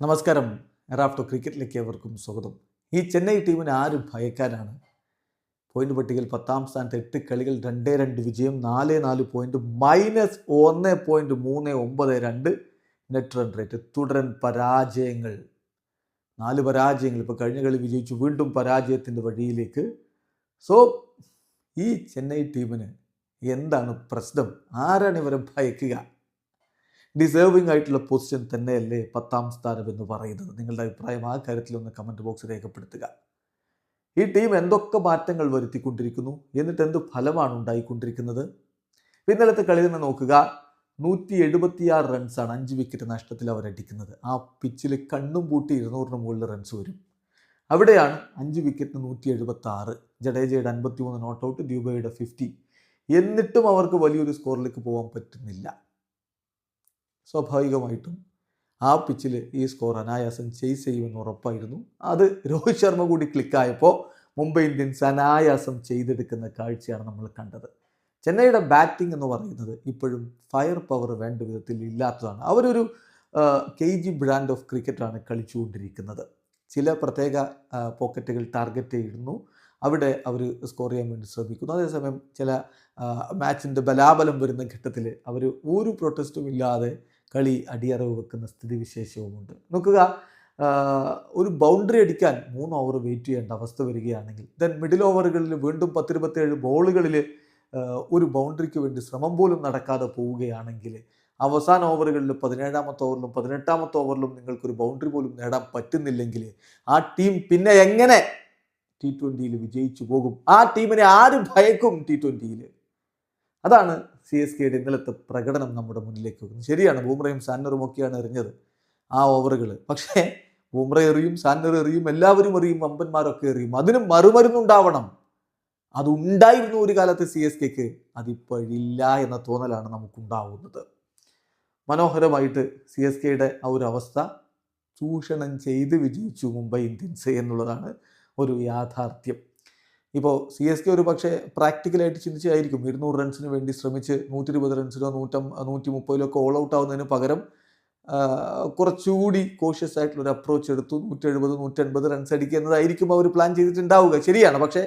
നമസ്കാരം. റാഫ്റ്റോ ക്രിക്കറ്റിലേക്ക് ഏവർക്കും സ്വാഗതം. ഈ ചെന്നൈ ടീമിന് ആരും ഭയക്കാനാണ് പോയിന്റ് പട്ടികയിൽ പത്താം സ്ഥാനത്ത് എട്ട് കളികൾ രണ്ടേ രണ്ട് വിജയം നാല് നാല് പോയിന്റ് മൈനസ് ഒന്ന് പോയിന്റ് മൂന്ന് ഒമ്പത് രണ്ട്. നെറ്റ് റൺ റേറ്റ് തുടരൻ പരാജയങ്ങൾ. നാല് പരാജയങ്ങൾ. ഇപ്പോൾ കഴിഞ്ഞ കളി വിജയിച്ചു. വീണ്ടും പരാജയത്തിന്റെ വഴിയിലേക്ക്. സോ ഈ ചെന്നൈ ടീമിന് എന്താണ് പ്രശ്നം? ആരാണ് ഇവരെ ഭയക്കുക? ഡിസേർവിംഗ് ആയിട്ടുള്ള പൊസിഷൻ തന്നെയല്ലേ പത്താം സ്ഥാനം എന്ന് പറയുന്നത്. നിങ്ങളുടെ അഭിപ്രായം ആ കാര്യത്തിൽ ഒന്ന് കമന്റ് ബോക്സ് രേഖപ്പെടുത്തുക. ഈ ടീം എന്തൊക്കെ മാറ്റങ്ങൾ വരുത്തിക്കൊണ്ടിരിക്കുന്നു? എന്നിട്ട് എന്ത് ഫലമാണ് ഉണ്ടായിക്കൊണ്ടിരിക്കുന്നത്? ഇന്നലത്തെ കളി തന്നെ നോക്കുക. നൂറ്റി എഴുപത്തിയാറ് റൺസാണ് അഞ്ച് വിക്കറ്റ് നഷ്ടത്തിൽ അവരടിക്കുന്നത് ആ പിച്ചിൽ കണ്ണും പൂട്ടി ഇരുന്നൂറിന് മുകളിൽ റൺസ് വരും. അവിടെയാണ് അഞ്ച് വിക്കറ്റിന് നൂറ്റി എഴുപത്തി ആറ് ജഡേജയുടെ അൻപത്തി മൂന്ന് നോട്ട് ഔട്ട് ദ്യൂബയുടെ ഫിഫ്റ്റി എന്നിട്ടും അവർക്ക് വലിയൊരു സ്കോറിലേക്ക് പോകാൻ പറ്റുന്നില്ല. സ്വാഭാവികമായിട്ടും ആ പിച്ചിൽ ഈ സ്കോർ അനായാസം ചേസ് ചെയ്യുമെന്ന് ഉറപ്പായിരുന്നു. അത് രോഹിത് ശർമ്മ കൂടി ക്ലിക്കായപ്പോൾ മുംബൈ ഇന്ത്യൻസ് അനായാസം ചെയ്തെടുക്കുന്ന കാഴ്ചയാണ് നമ്മൾ കണ്ടത്. ചെന്നൈയുടെ ബാറ്റിംഗ് എന്ന് പറയുന്നത് ഇപ്പോഴും ഫയർ പവർ വേണ്ട വിധത്തിൽ ഇല്ലാത്തതാണ്. അവരൊരു കെ ജി ബ്രാൻഡ് ഓഫ് ക്രിക്കറ്റാണ് കളിച്ചുകൊണ്ടിരിക്കുന്നത്. ചില പ്രത്യേക പോക്കറ്റുകൾ ടാർഗറ്റ് ചെയ്യുന്നു അവിടെ അവർ സ്കോർ ചെയ്യാൻ വേണ്ടി ശ്രമിക്കുന്നു. അതേസമയം ചില മാച്ചിന്റെ ബലാബലം വരുന്ന ഘട്ടത്തിൽ അവർ ഒരു പ്രൊട്ടസ്റ്റും ഇല്ലാതെ കളി അടിയറവ് വെക്കുന്ന സ്ഥിതിവിശേഷവുമുണ്ട്. നോക്കുക ഒരു ബൗണ്ടറി അടിക്കാൻ മൂന്ന് ഓവർ വെയിറ്റ് ചെയ്യേണ്ട അവസ്ഥ വരികയാണെങ്കിൽ ദെൻ മിഡിൽ ഓവറുകളിൽ വീണ്ടും പത്തിരുപത്തേഴ് ബോളുകളിൽ ഒരു ബൗണ്ടറിക്ക് വേണ്ടി ശ്രമം പോലും നടക്കാതെ പോവുകയാണെങ്കിൽ അവസാന ഓവറുകളിൽ പതിനേഴാമത്തെ ഓവറിലും പതിനെട്ടാമത്തെ ഓവറിലും നിങ്ങൾക്കൊരു ബൗണ്ടറി പോലും നേടാൻ പറ്റുന്നില്ലെങ്കിൽ ആ ടീം പിന്നെ എങ്ങനെ ടി ട്വന്റിയിൽ വിജയിച്ചു പോകും? ആ ടീമിനെ ആര് ഭയക്കും ടി ട്വന്റിയിൽ അതാണ് സി എസ് കെയുടെ ഇന്നലത്തെ പ്രകടനം നമ്മുടെ മുന്നിലേക്ക് വരുന്നു ശരിയാണ് ബൂമ്രയും സാന്നറും ഒക്കെയാണ് എറിഞ്ഞത് ആ ഓവറുകൾ പക്ഷേ ബൂമ്ര എറിയും സാന്നർ എറിയും എല്ലാവരും എറിയും അമ്പന്മാരൊക്കെ എറിയും. അതിന് മറുമരുന്നുണ്ടാവണം. അതുണ്ടായിരുന്നു ഒരു കാലത്ത് സി എസ് കെക്ക്. അതിപ്പോഴില്ല എന്ന തോന്നലാണ് നമുക്കുണ്ടാവുന്നത്. മനോഹരമായിട്ട് സി എസ് കെയുടെ ആ ഒരു അവസ്ഥ ചൂഷണം ചെയ്ത് വിജയിച്ചു മുംബൈ ഇന്ത്യൻസ് എന്നുള്ളതാണ് ഒരു യാഥാർത്ഥ്യം. ഇപ്പോൾ സി എസ് കെ ഒരു പക്ഷേ പ്രാക്ടിക്കലായിട്ട് ചിന്തിച്ചായിരിക്കും ഇരുന്നൂറ് റൺസിന് വേണ്ടി ശ്രമിച്ച് നൂറ്റി ഇരുപത് റൺസിലോ നൂറ്റം നൂറ്റി മുപ്പതിലോ ഒക്കെ ഓൾ ഔട്ട് ആവുന്നതിന് പകരം കുറച്ചുകൂടി കോഷ്യസ് ആയിട്ടുള്ള ഒരു അപ്രോച്ച് എടുത്തു. നൂറ്റി എഴുപത് നൂറ്റൻപത് റൺസ് അടിക്കുക എന്നതായിരിക്കും അവർ പ്ലാൻ ചെയ്തിട്ടുണ്ടാവുക. ശരിയാണ്. പക്ഷേ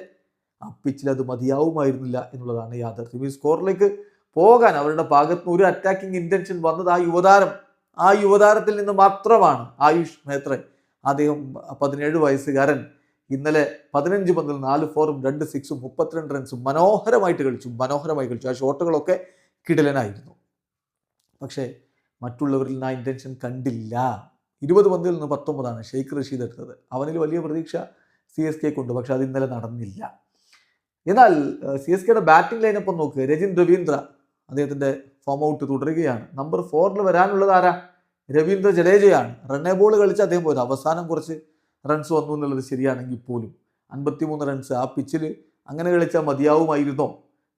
ആ പിച്ചിൽ അത് മതിയാവുമായിരുന്നില്ല എന്നുള്ളതാണ് യാഥാർത്ഥ്യം. ഈ സ്കോറിലേക്ക് പോകാൻ അവരുടെ ഭാഗത്ത് ഒരു അറ്റാക്കിംഗ് ഇന്റൻഷൻ വന്നത് ആ യുവതാരം. ആ യുവതാരത്തിൽ നിന്ന് മാത്രമാണ്. ആയുഷ് മേത്ര. അദ്ദേഹം പതിനേഴ് വയസ്സുകാരൻ. ഇന്നലെ പതിനഞ്ച് പന്തിൽ നാല് ഫോറും രണ്ട് സിക്സും മുപ്പത്തിരണ്ട് റൺസും മനോഹരമായിട്ട് കളിച്ചു. മനോഹരമായി കളിച്ചു. ആ ഷോട്ടുകളൊക്കെ കിടലനായിരുന്നു. പക്ഷേ മറ്റുള്ളവരിൽ നിന്ന് ആ ഇന്റൻഷൻ കണ്ടില്ല. ഇരുപത് പന്തിൽ നിന്ന് പത്തൊമ്പതാണ് ഷെയ്ഖ് റഷീദ് എടുത്തത്. അവനിൽ വലിയ പ്രതീക്ഷ സി എസ് കെക്ക് ഉണ്ട്. പക്ഷെ അത് ഇന്നലെ നടന്നില്ല. എന്നാൽ സി എസ് കെയുടെ ബാറ്റിംഗ് ലൈനപ്പം നോക്ക്. രജിൻ രവീന്ദ്ര അദ്ദേഹത്തിന്റെ ഫോം ഔട്ട് തുടരുകയാണ്. നമ്പർ ഫോറിൽ വരാനുള്ളത് ആരാ? രവീന്ദ്ര ജഡേജയാണ്. റണ്ണേ ബോൾ കളിച്ച് അദ്ദേഹം പോയത്. അവസാനം കുറച്ച് റൺസ് വന്നു എന്നുള്ളത് ശരിയാണെങ്കിൽ പോലും അൻപത്തിമൂന്ന് റൺസ് ആ പിച്ചിൽ അങ്ങനെ കളിച്ചാൽ മതിയാവുമായിരുന്നോ?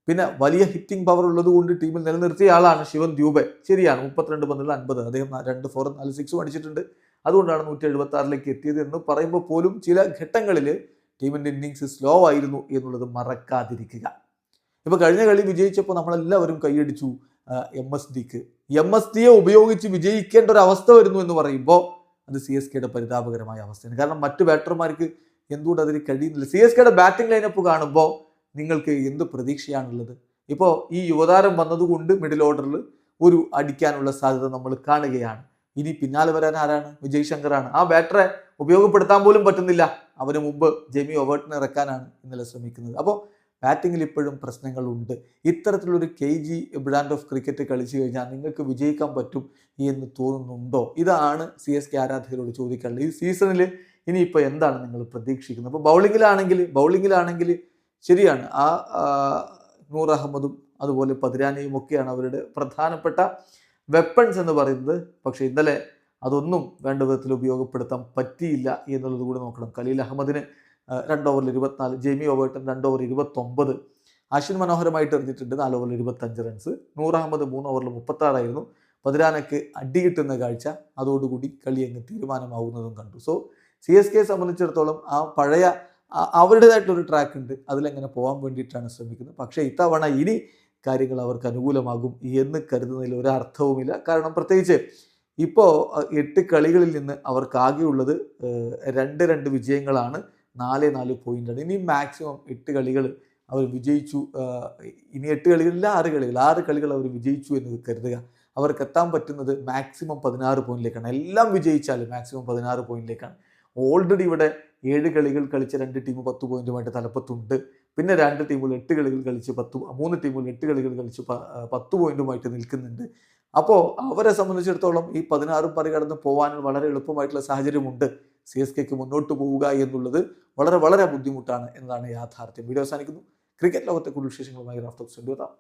പിന്നെ വലിയ ഹിറ്റിംഗ് പവർ ഉള്ളത് കൊണ്ട് ടീമിൽ നിലനിർത്തിയ ആളാണ് ശിവൻ ദ്യൂബെ ശരിയാണ് മുപ്പത്തിരണ്ട് പന്തിൽ അൻപത്. അദ്ദേഹം രണ്ട് ഫോർ നാല് സിക്സും അടിച്ചിട്ടുണ്ട് അതുകൊണ്ടാണ് നൂറ്റി എഴുപത്തി ആറിലേക്ക് എത്തിയത് എന്ന് പറയുമ്പോൾ പോലും ചില ഘട്ടങ്ങളിൽ ടീമിന്റെ ഇന്നിങ്സ് സ്ലോ ആയിരുന്നു എന്നുള്ളത് മറക്കാതിരിക്കുക. ഇപ്പോൾ കഴിഞ്ഞ കളി വിജയിച്ചപ്പോൾ നമ്മളെല്ലാവരും കൈയടിച്ചു എം എസ് ഡിക്ക് എം എസ് ഡിയെ ഉപയോഗിച്ച് വിജയിക്കേണ്ട ഒരു അവസ്ഥ വരുന്നു എന്ന് പറയുമ്പോൾ അത് സി എസ് കെയുടെ പരിതാപകരമായ അവസ്ഥയാണ്. കാരണം മറ്റു ബാറ്റർമാർക്ക് എന്തുകൊണ്ട് അതിന് കഴിയുന്നില്ല? സി എസ് കെയുടെ ബാറ്റിംഗ് ലൈനപ്പ് കാണുമ്പോൾ നിങ്ങൾക്ക് എന്ത് പ്രതീക്ഷയാണുള്ളത്? ഇപ്പോൾ ഈ യുവതാരം വന്നതുകൊണ്ട് മിഡിൽ ഓർഡറിൽ ഒരു അടിക്കാനുള്ള സാധ്യത നമ്മൾ കാണുകയാണ്. ഇനി പിന്നാലെ വരാൻ ആരാണ്? വിജയ് ശങ്കറാണ് ആ ബാറ്ററെ ഉപയോഗപ്പെടുത്താൻ പോലും പറ്റുന്നില്ല. അവന് മുമ്പ് ജെമി ഒവേർട്ടിനെ ഇറക്കാനാണ് ഇന്നലെ ശ്രമിക്കുന്നത്. അപ്പോൾ ബാറ്റിങ്ങിൽ ഇപ്പോഴും പ്രശ്നങ്ങളുണ്ട് ഇത്തരത്തിലൊരു K G brand of cricket കളിച്ചു കഴിഞ്ഞാൽ നിങ്ങൾക്ക് വിജയിക്കാൻ പറ്റും എന്ന് തോന്നുന്നുണ്ടോ? ഇതാണ് സി എസ് കെ ആരാധകരോട് ചോദിക്കാനുള്ളത്. ഈ സീസണിൽ ഇനിയിപ്പോൾ എന്താണ് നിങ്ങൾ പ്രതീക്ഷിക്കുന്നത്? അപ്പോൾ ബൗളിങ്ങിലാണെങ്കിൽ ബൗളിങ്ങിലാണെങ്കിൽ ശരിയാണ്. ആ നൂർ അഹമ്മദും അതുപോലെ പതിരാനിയും ഒക്കെയാണ് അവരുടെ പ്രധാനപ്പെട്ട വെപ്പൺസ് എന്ന് പറയുന്നത്. പക്ഷേ ഇന്നലെ അതൊന്നും വേണ്ട വിധത്തിൽ ഉപയോഗപ്പെടുത്താൻ പറ്റിയില്ല എന്നുള്ളത് കൂടി നോക്കണം. ഖലീൽ അഹമ്മദിന് രണ്ട് ഓവറിൽ ഇരുപത്തിനാല് ജെയ്മി ഓവേട്ടൻ രണ്ട് ഓവർ ഇരുപത്തൊമ്പത് അശ്വിൻ മനോഹരമായിട്ട് എറിഞ്ഞിട്ടുണ്ട് നാല് ഓവറിൽ ഇരുപത്തഞ്ച് റൺസ് നൂർ അഹമ്മദ് മൂന്ന് ഓവറിൽ മുപ്പത്താറായിരുന്നു. പതിരാനക്ക് അടി കിട്ടുന്ന കാഴ്ച അതോടുകൂടി കളി അങ്ങ് തീരുമാനമാവുന്നതും കണ്ടു. സോ സി എസ് കെയെ സംബന്ധിച്ചിടത്തോളം ആ പഴയ അവരുടേതായിട്ടൊരു ട്രാക്ക് ഉണ്ട് അതിലെങ്ങനെ പോകാൻ വേണ്ടിയിട്ടാണ് ശ്രമിക്കുന്നത്. പക്ഷേ ഇത്തവണ ഇനി കാര്യങ്ങൾ അവർക്ക് അനുകൂലമാകും എന്ന് കരുതുന്നതിൽ ഒരു അർത്ഥവുമില്ല. കാരണം പ്രത്യേകിച്ച് ഇപ്പോൾ എട്ട് കളികളിൽ നിന്ന് അവർക്കാകെയുള്ളത് രണ്ട് രണ്ട് വിജയങ്ങളാണ്. നാല് നാല് പോയിന്റാണ് ഇനി മാക്സിമം എട്ട് കളികൾ അവർ വിജയിച്ചു. ഇനി എട്ട് കളികളില്ല ആറ് കളികൾ. ആറ് കളികൾ അവർ വിജയിച്ചു എന്ന് കരുതുക. അവർക്ക് എത്താൻ പറ്റുന്നത് മാക്സിമം പതിനാറ് പോയിന്റിലേക്കാണ് എല്ലാം വിജയിച്ചാൽ മാക്സിമം പതിനാറ് പോയിന്റിലേക്കാണ് ഓൾറെഡി ഇവിടെ ഏഴ് കളികൾ കളിച്ച രണ്ട് ടീം പത്ത് പോയിന്റുമായിട്ട് തലപ്പത്തുണ്ട്. പിന്നെ രണ്ട് ടീമുകൾ എട്ട് കളികൾ കളിച്ച് പത്ത് മൂന്ന് ടീമുകൾ എട്ട് കളികൾ കളിച്ച് പത്ത് പോയിന്റുമായിട്ട് നിൽക്കുന്നുണ്ട്. അപ്പോൾ അവരെ സംബന്ധിച്ചിടത്തോളം ഈ പതിനാറും മറികടന്ന് പോകാൻ വളരെ എളുപ്പമായിട്ടുള്ള സാഹചര്യമുണ്ട്. സി എസ് കെക്ക് മുന്നോട്ട് പോവുക എന്നുള്ളത് വളരെ വളരെ ബുദ്ധിമുട്ടാണ് എന്നതാണ് യാഥാർത്ഥ്യം. വീഡിയോ അവസാനിക്കുന്നു. ക്രിക്കറ്റ് ലോകത്തെ കൂടുതൽ വിശേഷങ്ങളുമായി റാഫ്റ്റോക്സ് കൊണ്ടുവരാം